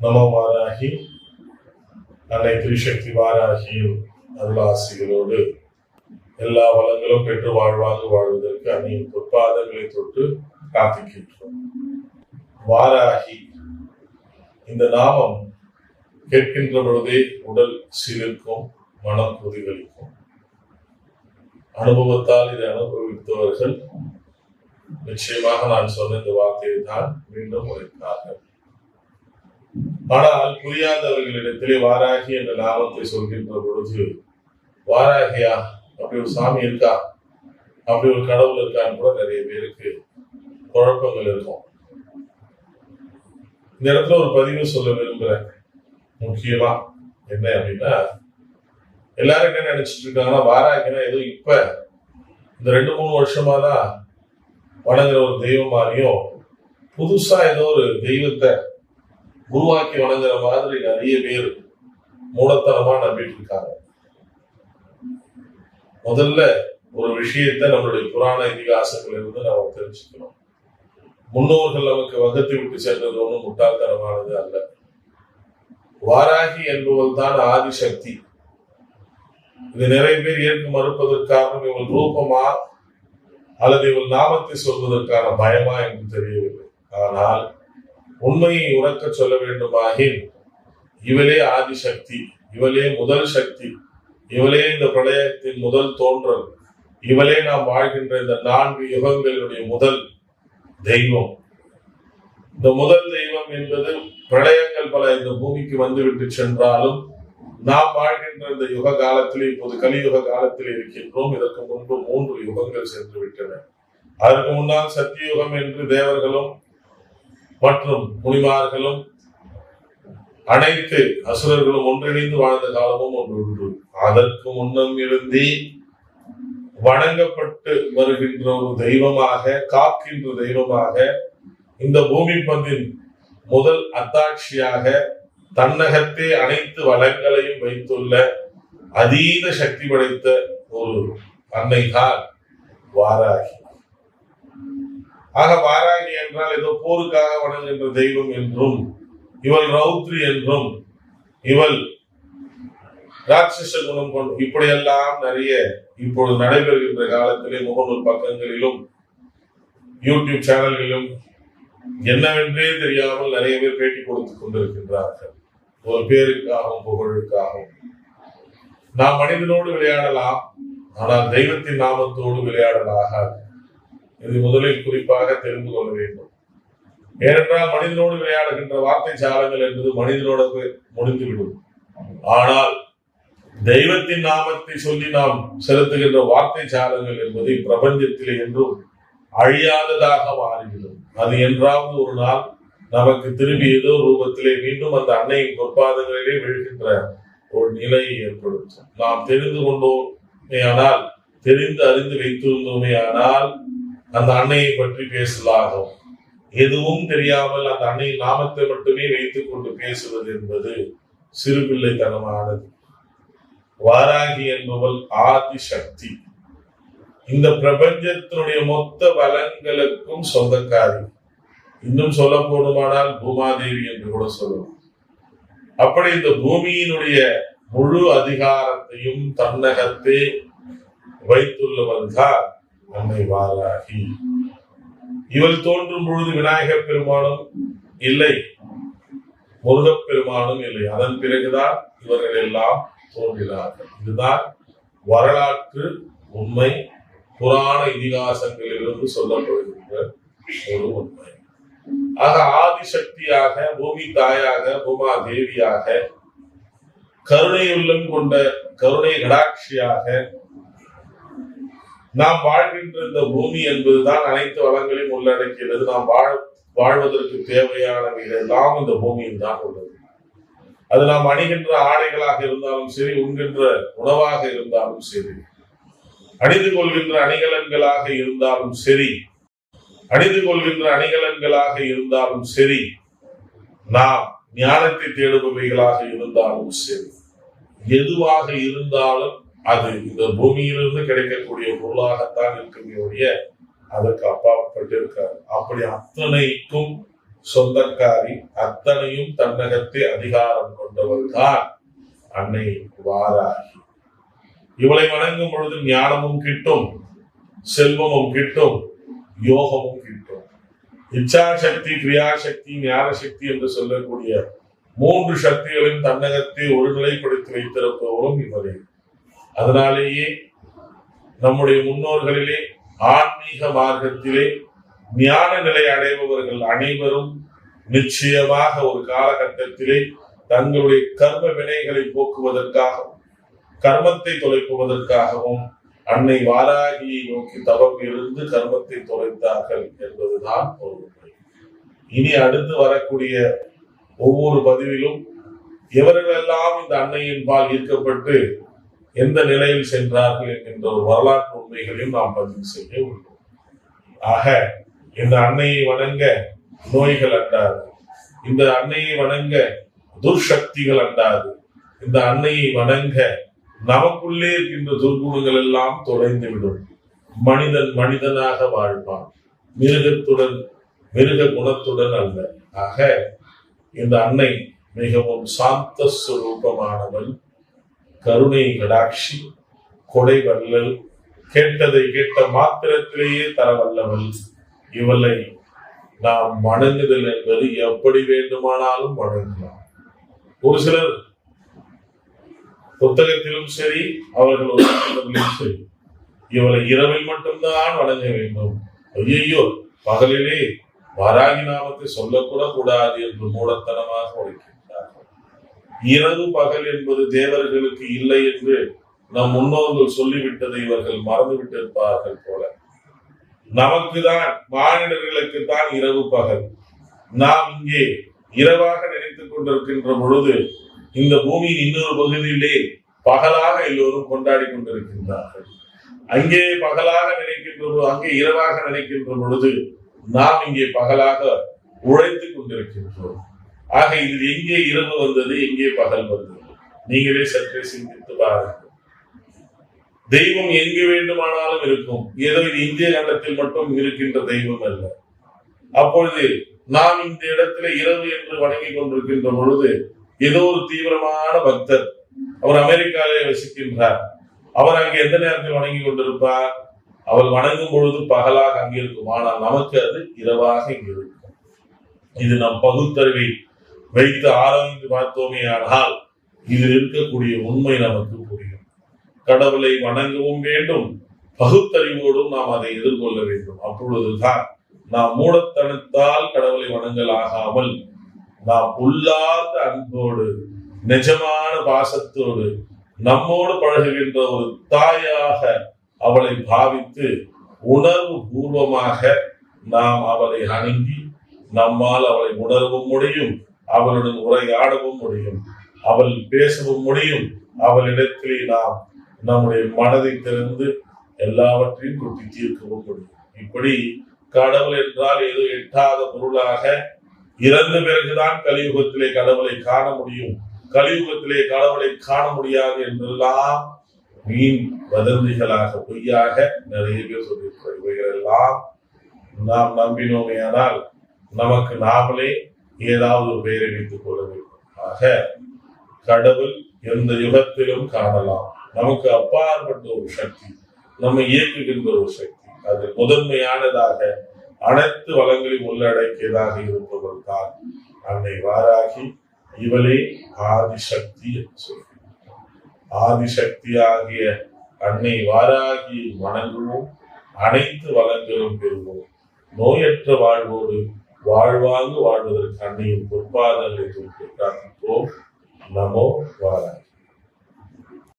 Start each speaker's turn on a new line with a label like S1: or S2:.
S1: நம வாராகி அன்னை திரிசக்தி வாராகியின் அருளாசிகளோடு எல்லா வளங்களும் பெற்று வாழ்வாக வாழ்வதற்கு அன்னையின் பொற்பாதங்களை தொட்டு காத்துக்கின்றோம். வாராகி இந்த நாமம் கேட்கின்ற பொழுதே உடல் சிலிர்க்கும் மனம் குதிகளிக்கும் அனுபவத்தால் இதை அனுபவித்தவர்கள் நிச்சயமாக நான் சொன்ன இந்த வார்த்தையை தான் மீண்டும் உரைத்தார்கள் ஆனால் புரியாதவர்களிடத்திலே வாராகி என்ற நாமத்தை சொல்கின்ற பொழுது வாராகியா அப்படி ஒரு சாமி இருக்கா? அப்படி ஒரு கடவுள் இருக்கான்னு கூட நிறைய பேருக்கு குழப்பங்கள் இருக்கும். இந்த இடத்துல ஒரு பதிவு சொல்ல விரும்புறேன். முக்கியமா என்ன அப்படின்னா எல்லாரும் என்ன நினைச்சிட்டு இருக்காங்கன்னா வாராகினா ஏதோ இப்ப இந்த ரெண்டு மூணு வருஷமா தான் வணங்குற ஒரு தெய்வம் மாதிரியும் புதுசா ஏதோ ஒரு தெய்வத்தை உருவாக்கி வணங்குற மாதிரி நிறைய பேர் மூலத்தனமா நம்பிட்டு இருக்காங்க. முதல்ல ஒரு விஷயத்தை நம்மளுடைய புராண இதிகாசங்கள் இருந்து நம்ம தெரிஞ்சுக்கணும். முன்னோர்கள் நமக்கு வகுத்து விட்டு சென்றது ஒன்றும் முட்டாள்தனமானது அல்ல. வாராகி என்பவள் தான் ஆதிசக்தி. இது நிறைய பேர் ஏற்க மறுப்பதற்கு காரணம் இவள் ரூபமா அல்லது இவள் நாமத்தை சொல்வதற்கான பயமா என்று தெரியவில்லை. ஆனால் உண்மையை உறக்க சொல்ல வேண்டுமாகில் இவளே ஆதிசக்தி இவளே முதல் சக்தி இவளே இந்த பிரளயத்தின் முதல் தோன்றல் இவளே நாம் வாழ்கின்ற இந்த நான்கு யுகங்களுடைய முதல் தெய்வம். இந்த முதல் தெய்வம் என்பது பிரளயங்கள் பல இந்த பூமிக்கு வந்துவிட்டு சென்றாலும் நாம் வாழ்கின்ற இந்த யுக காலத்தில் இப்போது கலியுக காலத்தில் இருக்கின்றோம். இதற்கு முன்பு மூன்று யுகங்கள் சென்று விட்டன அதற்கு முன்னால் சத்தியுகம் என்று தேவர்களும் மற்றும் முனிமார்களும் அனைத்து அசுரர்களும் ஒன்றிணைந்து வாழ்ந்த காலமும் ஒன்று உண்டு. அதற்கு முன்னம் இருந்தே வணங்கப்பட்டு வருகின்ற ஒரு தெய்வமாக காக்கின்ற தெய்வமாக இந்த பூமி பந்தின் முதல் அத்தாட்சியாக தன்னகத்தே அனைத்து வளங்களையும் வைத்துள்ள அதீத சக்தி படைத்த ஒரு அன்னைகார் வாராகி. ஆக வாராகி என்றால் ஏதோ போருக்காக வணங்குகின்ற தெய்வம் என்றும் இவள் ரௌத்ரி என்றும் இவள் ராட்சச குணம் கொண்டு இப்படியெல்லாம் நிறைய இப்பொழுது நடைபெறுகின்ற காலத்திலே முகநூல் பக்கங்களிலும் யூடியூப் சேனல்களிலும் என்னவென்றே தெரியாமல் நிறைய பேர் பேட்டி கொடுத்துக் கொண்டிருக்கின்றார்கள். ஒரு பேருக்காகவும் புகழுக்காகவும். நாம் மனிதனோடு விளையாடலாம் ஆனால் தெய்வத்தின் நாமத்தோடு விளையாடலாகாது. இது முதலில் குறிப்பாக தெரிந்து கொள்ள வேண்டும். ஏனென்றால் மனிதனோடு விளையாடுகின்ற வார்த்தை சாலங்கள் என்பது மனிதனோட முடிந்துவிடும். ஆனால் தெய்வத்தின் நாமத்தை சொல்லி நாம் செலுத்துகின்ற வார்த்தை சாலங்கள் என்பது பிரபஞ்சத்திலே என்றும் அழியாததாக மாறிவிடும். அது என்றாவது ஒரு நாள் நமக்கு திரும்பி ஏதோ ரூபத்திலே மீண்டும் அந்த அன்னையின் பொற்பாதங்களிலே விழுகின்ற ஒரு நிலையை ஏற்படுத்தும் நாம் தெரிந்து கொண்டோமே ஆனால் தெரிந்து அறிந்து வைத்திருந்தோமே ஆனால் அந்த அன்னையை பற்றி பேசலாகும் எதுவும் தெரியாமல் அந்த அன்னை நாமத்தை மட்டுமே வைத்துக் கொண்டு பேசுவது என்பது சிறுபிள்ளைத்தனமானது வாராகி என்பவள் ஆதி சக்தி இந்த பிரபஞ்சத்தினுடைய மொத்த வளங்களுக்கும் சொந்தக்காரி. இன்னும் சொல்ல போடுமானால் பூமாதேவி என்று கூட சொல்லலாம். அப்படி இந்த பூமியினுடைய முழு அதிகாரத்தையும் தன்னகத்தே வைத்துள்ளவள் தான் வாராகி இவள் தோன்றும் பொழுது விநாயகர் பெருமானும் இல்லை. முருகப் பெருமானும் இல்லை. அதன் பிறகுதான் இவர்கள் எல்லாம் தோன்றினார்கள். இதுதான் வரலாற்று உண்மை. புராண இதிகாசங்களிலிருந்து சொல்லப்படுகின்ற ஒரு உண்மை. ஆக ஆதிசக்தியாக பூமி தாயாக பூமா தேவியாக கருணை உள்ளம் கொண்ட கருணை கடாட்சியாக நாம் வாழ்கின்ற இந்த பூமி என்பதுதான் அனைத்து வளங்களையும் உள்ளடக்கியது. நாம் வாழ் வாழ்வதற்கு தேவையானவை எல்லாம் இந்த பூமியில் தான் உள்ளது. அது நாம் அணிகின்ற ஆடைகளாக இருந்தாலும் சரி உண்கின்ற உணவாக இருந்தாலும் சரி அணிந்து கொள்கின்ற அணிகலன்களாக இருந்தாலும் சரி அணிந்து கொள்கின்ற அணிகலன்களாக இருந்தாலும் சரி நாம் ஞானத்தை தேடுபவைகளாக இருந்தாலும் சரி எதுவாக இருந்தாலும் அது இந்த பூமியிலிருந்து கிடைக்கக்கூடிய பொருளாகத்தான் இருக்குமே ஒழிய அதற்கு அப்பாற்பட்டு இருக்காது அப்படி அத்தனைக்கும் சொந்தக்காரி அத்தனையும் தன்னகத்தை அதிகாரம் கொண்டவள்தான் அன்னை வாராகி. இவளை வணங்கும் பொழுது ஞானமும் கிட்டும் செல்வமும் கிட்டும் யோகமும் கிட்டும். இச்சாசக்தி கிரியாசக்தி ஞானசக்தி என்று சொல்லக்கூடிய மூன்று சக்திகளின் தன்னகத்தை ஒருநிலைப்படுத்தி வைத்திருப்பவரும் இவரே அதனாலேயே நம்முடைய முன்னோர்களிலே ஆன்மீக மார்க்கத்திலே ஞான நிலை அடைபவர்கள் அனைவரும் நிச்சயமாக ஒரு காலகட்டத்திலே தங்களுடைய கர்ம வினைகளை போக்குவதற்காகவும் கர்மத்தை தொலைப்புவதற்காகவும் அன்னை வாராகியை நோக்கி தவம் இருந்து கர்மத்தை தொலைத்தார்கள் என்பதுதான் ஒரு உண்மை இனி அடுத்து வரக்கூடிய ஒவ்வொரு பதிவிலும் எவர்களெல்லாம் இந்த அன்னையின் பால் ஈர்க்கப்பட்டு எந்த நிலையில் சென்றார்கள் என்கின்ற ஒரு வரலாற்று உண்மைகளையும் நாம் பதிவு செய்ய உள்ளோம். ஆக இந்த அன்னையை வணங்க நோய்கள் அண்டாது. இந்த அன்னையை வணங்க துர்சக்திகள் அண்டாது. இந்த அன்னையை வணங்க நமக்குள்ளே இருக்கின்ற துர்குணங்கள் எல்லாம் தொலைந்து விடும் மனிதன் மனிதனாக வாழ்வான். மிருகத்துடன் மிருக குணத்துடன் அல்ல. ஆக இந்த அன்னை மிகவும் சாந்த சுரூபமானவள் கருணை கடாட்சி கொடை வல்லல் கேட்டதை கேட்ட மாத்திரத்திலேயே தர வல்லவள் இவளை நாம் வணங்குதல் என்பது எப்படி வேண்டுமானாலும் வணங்கலாம். ஒரு சிலர் புத்தகத்திலும் சரி அவர்கள் ஒரு சரி இவளை இரவில் மட்டும்தான் வணங்க வேண்டும். ஐயோ பகலிலே வராகி நாமத்தை சொல்லக்கூட கூடாது என்று மூடத்தனமாக உரைக்கின்றார்கள் இரவு பகல் என்பது தேவர்களுக்கு இல்லை என்று நம் முன்னோர்கள் சொல்லிவிட்டதை இவர்கள் மறந்துவிட்டிருப்பார்கள் போல. நமக்குதான் மாநிலர்களுக்கு தான் இரவு பகல். நாம் இங்கே இரவாக நினைத்துக் கொண்டிருக்கின்ற பொழுது இந்த பூமியின் இன்னொரு பகுதியிலே பகலாக எல்லோரும் கொண்டாடி கொண்டிருக்கின்றார்கள். அங்கே பகலாக நினைக்கின்ற அங்கே இரவாக நினைக்கின்ற பொழுது நாம் இங்கே பகலாக உழைத்துக் கொண்டிருக்கின்றோம். ஆக இதில் எங்கே இரவு வந்தது எங்கே பகல் வந்தது? நீங்களே சற்றே சிந்தித்து பாருங்கள். தெய்வம் எங்கு வேண்டுமானாலும் இருக்கும். ஏதோ இது இந்திய கண்டத்தில் மட்டும் இருக்கின்ற தெய்வம் அல்ல. அப்பொழுது நாம் இந்த இடத்துல இரவு என்று வணங்கி கொண்டிருக்கின்ற பொழுது ஏதோ ஒரு தீவிரமான பக்தர் அவர் அமெரிக்காவிலே வசிக்கின்றார். அவர் அங்கே எந்த நேரத்தில் வணங்கி கொண்டிருப்பார்? அவர் வணங்கும் பொழுது பகலாக அங்கே இருக்கும்? ஆனால் நமக்கு அது இரவாக இங்கு இருக்கும். இது நம் பகுத்தறிவை வைத்து ஆராய்ந்து பார்த்தோமே ஆனால் இதில் இருக்கக்கூடிய உண்மை நமக்கு புரியும். கடவுளை வணங்கவும் வேண்டும் பகுத்தறிவோடும் நாம் அதை எதிர்கொள்ள வேண்டும். அப்பொழுதுதான் நாம் மூடத்தனத்தால் கடவுளை வணங்கலாகாமல் நாம் உள்ளார்ந்த அன்போடு நிஜமான பாசத்தோடு நம்மோடு பழகுகின்ற ஒரு தாயாக அவளை பாவித்து உணர்வு பூர்வமாக நாம் அவளை அணுகி நம்மால் அவளை உணரவும் முடியும். அவளுடன் உரையாடவும் முடியும். அவள் பேசவும் முடியும். அவளிடத்திலே நாம் நம்முடைய மனதை திறந்து எல்லாவற்றையும் கொட்டி தீர்க்கவும் முடியும். இப்படி கடவுள் என்றால் ஏதோ எட்டாத பொருளாக இறந்த பிறகுதான் கலியுகத்திலே கடவுளை காண முடியும். கலியுகத்திலே கடவுளை காண முடியாது என்றெல்லாம் மீன் வதந்திகளாக பொய்யாக நிறைய பேர் சொல்லியிருக்கிறார் இவைகளெல்லாம் நாம் நம்பினோமே ஆனால் நமக்கு நாமளே ஏதாவது ஒரு பெயரை வைத்துக் கொள்ள வேண்டும் ஆக கடவுள் எந்த யுகத்திலும் காணலாம். நமக்கு அப்பாற்பட்ட ஒரு சக்தி நம்மை இயக்குகின்ற ஒரு சக்தி. அது முதன்மையானதாக அனைத்து வளங்களையும் உள்ளடக்கியதாக இருப்பவர் தான் அன்னை வாராகி. இவளே ஆதிசக்தி என்று சொல்கிறார். ஆதிசக்தியாகிய அன்னை வாராகி வணங்குவோம் அனைத்து வளங்களும் பெறுவோம். நோயற்ற வாழ்வோடு வாழ்வாங்கு வாழ்வதற்கு அன்னையின் பொற்பாதங்களை தொட்டு பிரார்த்திப்போம் நமோ வாராகி